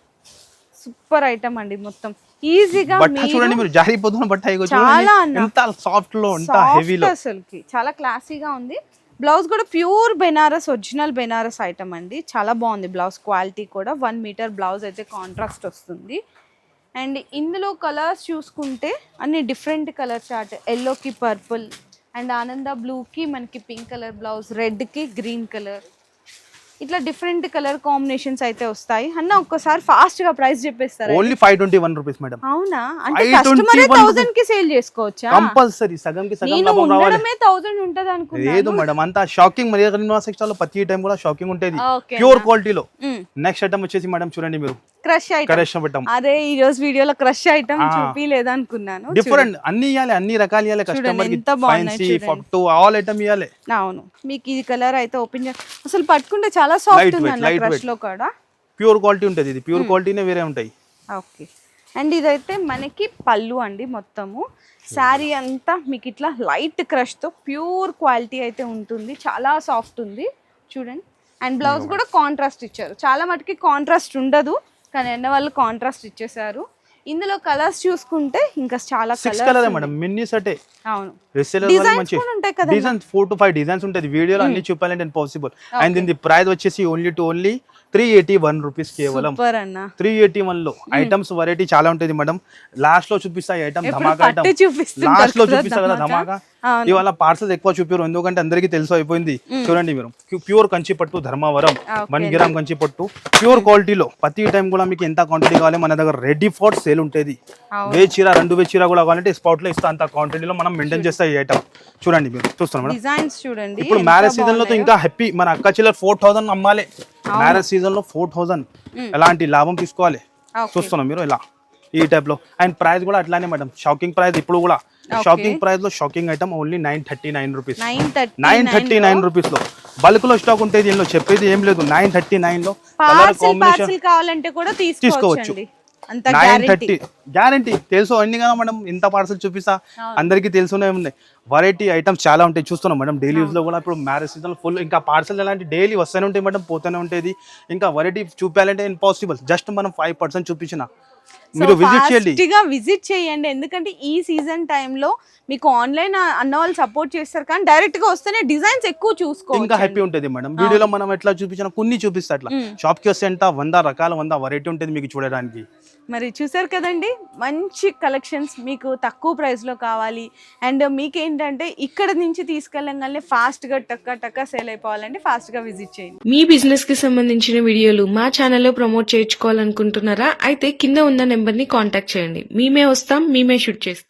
సూపర్ ఐటమ్ అండి మొత్తం. ఈజీగా బట్ట చూడండి మీరు జారిపోతున్న బట్ట ఇగో చాలా చూడండి అన్న. ఎంత సాఫ్ట్లో ఎంత హెవీలో అసలుకి. చాలా క్లాసీగా ఉంది. బ్లౌజ్ కూడా pure Banaras original Banaras item అండి. చాలా బాగుంది బ్లౌజ్ క్వాలిటీ కూడా. వన్ మీటర్ బ్లౌజ్ అయితే కాంట్రాస్ట్ వస్తుంది. అండ్ ఇందులో కలర్స్ చూసుకుంటే అన్ని డిఫరెంట్ కలర్ చార్ట్ ఎల్లోకి పర్పుల్ అండ్ ఆనంద బ్లూకి మనకి పింక్ కలర్ బ్లౌజ్ రెడ్కి గ్రీన్ కలర్ ఇట్లా డిఫరెంట్ కలర్ కాంబినేషన్స్ అయితే వస్తాయి. అన్న ఒక్కసారి ఫాస్ట్గా price చెప్పేస్తారా only five twenty one rupees madam అవునా? అంటే 521 కస్టమర్ థౌసండ్కి సేల్ చేసుకోవచ్చా? కంపల్సరీ సగం కి సగం లాభం రావాలి థౌసండ్ ఉంటది లేదు అనుకున్నాను మేడం అంతా షాకింగ్ మరి యూనివర్సిటీ లో ప్రతి టైం కూడా షాకింగ్ ఉంటుంది. ప్యూర్ క్వాలిటీలో నెక్స్ట్ ఐటమ్ వచ్చేసి మేడం చూడండి మీరు. క్రష్ ఐటమ్ అదే ఈ రోజు వీడియోలో క్రష్ ఐటమ్. చూపిలేదు అనుకున్నాను. డిఫరెంట్ అన్ని ఇవ్వాలి అన్ని రకాలు ఇవ్వాలి కస్టమర్కి ఆల్ ఐటమ్ ఇవ్వాలి అవును. మీకు ఈ కలర్ అయితే ఓపెన్ అసలు పట్టుకుంటే చాలా సాఫ్ట్ ఉంది weight. లో కూడా. ప్యూర్ క్వాలిటీ ఉంటుంది ఇది. ప్యూర్ క్వాలిటీనే వేరే ఉంటాయి. ఓకే అండ్ ఇదైతే మనకి పళ్ళు అండి మొత్తము. శారీ అంతా మీకు ఇట్లా లైట్ క్రష్తో ప్యూర్ క్వాలిటీ అయితే ఉంటుంది. చాలా సాఫ్ట్ ఉంది. చూడండి. అండ్ బ్లౌజ్ కూడా కాంట్రాస్ట్ ఇచ్చారు. చాలా మటుకి కాంట్రాస్ట్ ఉండదు. కానీ అన్న వాళ్ళు కాంట్రాస్ట్ ఇచ్చేసారు ఇందులో కలర్స్ చూసుకుంటే ఇంకా చాలా సిక్స్ కలర్ మేడం మిన్నీ సెటే. అవును. మంచి ఉంటాయి designs four to five designs ఉంటుంది వీడియోలో అన్ని చూపాలంటే పాసిబుల్ అండ్ దీని ప్రైస్ వచ్చేసి only to only three eighty one rupees కేవలం త్రీ ఎయిటీ వన్లో. ఐటమ్స్ వెరైటీ చాలా ఉంటుంది మేడం లాస్ట్లో చూపిస్తా ఐటమ్ ధమాకా ఐటమ్ లాస్ట్లో కదా చూపిస్తా కదా ధమాకా. ఇవాళ పార్సల్ ఎక్కువ చూపారు ఎందుకంటే అందరికీ తెలుసు అయిపోయింది. చూడండి మీరు. ప్యూర్ కంచి పట్టు Dharmavaram. Okay. One gram Kanchi పట్టు ప్యూర్ క్వాలిటీలో ప్రతి టైం కూడా మీకు ఎంత క్వాంటిటీ కావాలి? మన దగ్గర రెడీ ఫర్ సేల్ ఉంటుంది. వే చీర రెండు వే చీర కూడా కావాలంటే స్పాట్లో ఇస్తా. అంత క్వాంటిటీలో మనం మెయింటైన్ చేస్తా ఈ ఐటమ్ చూడండి మీరు. చూస్తున్నాం మేడం ఇప్పుడు మ్యారేజ్ సీజన్లో. ఇంకా హ్యాపీ మన అక్క చిల్లర ఫోర్ థౌసండ్ అమ్మాలి. మ్యారేజ్ సీజన్ లో ఫోర్ థౌసండ్ ఎలాంటి లాభం తీసుకోవాలి. చూస్తున్నాం మీరు ఇలా. ఈ టైప్లో అండ్ ప్రైస్ కూడా అట్లానే మేడం. షాకింగ్ ప్రైస్ ఇప్పుడు కూడా. షాకింగ్ ప్రైస్లో shocking item only nine thirty nine rupees. Nine thirty nine రూపీస్లో బల్క్లో స్టాక్ ఉంటుంది దీనిలో చెప్పేది ఏం లేదు. నైన్ థర్టీ నైన్లో కలర్ కాంబినేషన్ కావాలంటే కూడా తీసుకోవచ్చు. నైన్ గ్యారెంటీ థర్టీ గ్యారంటీ తెలుసు అన్ని కదా మేడం? ఇంత పార్సల్ చూపిస్తా. అందరికీ తెలుసునే ఉన్నాయి వెరైటీ ఐటమ్స్ చాలా ఉంటాయి. చూస్తున్నాం మేడం డైలీ యూస్లో కూడా ఇప్పుడు మ్యారేజ్ సీజన్ ఫుల్ ఇంకా పార్సల్ ఎలాంటి డైలీ వస్తూనే ఉంటాయి మేడం పోతూనే ఉంటుంది ఇంకా వెరైటీ చూపించాలంటే ఇంపాసిబుల్ జస్ట్ మనం ఫైవ్ పర్సెంట్ చూపించిన. మీరు విజిట్ చేయండి. విజిట్ చేయండి. ఎందుకంటే ఈ సీజన్ టైంలో మీకు ఆన్లైన్ అన్న వాళ్ళు సపోర్ట్ చేస్తారు కానీ డైరెక్ట్గా వస్తేనే డిజైన్స్ ఎక్కువ ఇంకా చూసుకోవచ్చు హ్యాపీ ఉంటుంది మేడం. వీడియోలో మనం ఎట్లా చూపించిన కొన్ని చూపిస్తా అట్లా. షాప్కి వస్తే ఎంత? వంద రకాల వంద వెరైటీ ఉంటుంది మీకు చూడడానికి. మరి చూసారు కదండి మంచి కలెక్షన్స్ మీకు తక్కువ ప్రైస్లో కావాలి. అండ్ మీకు ఏంటంటే ఇక్కడ నుంచి తీసుకెళ్ళగానే ఫాస్ట్గా టక్క టక్క సేల్ అయిపోవాలంటే ఫాస్ట్గా విజిట్ చేయండి. మీ బిజినెస్కి సంబంధించిన వీడియోలు మా ఛానల్లో ప్రమోట్ చేయించుకోవాలనుకుంటున్నారా? అయితే కింద ఉన్న నెంబర్ని కాంటాక్ట్ చేయండి. మేమే వస్తాం మేమే షూట్ చేస్తాం.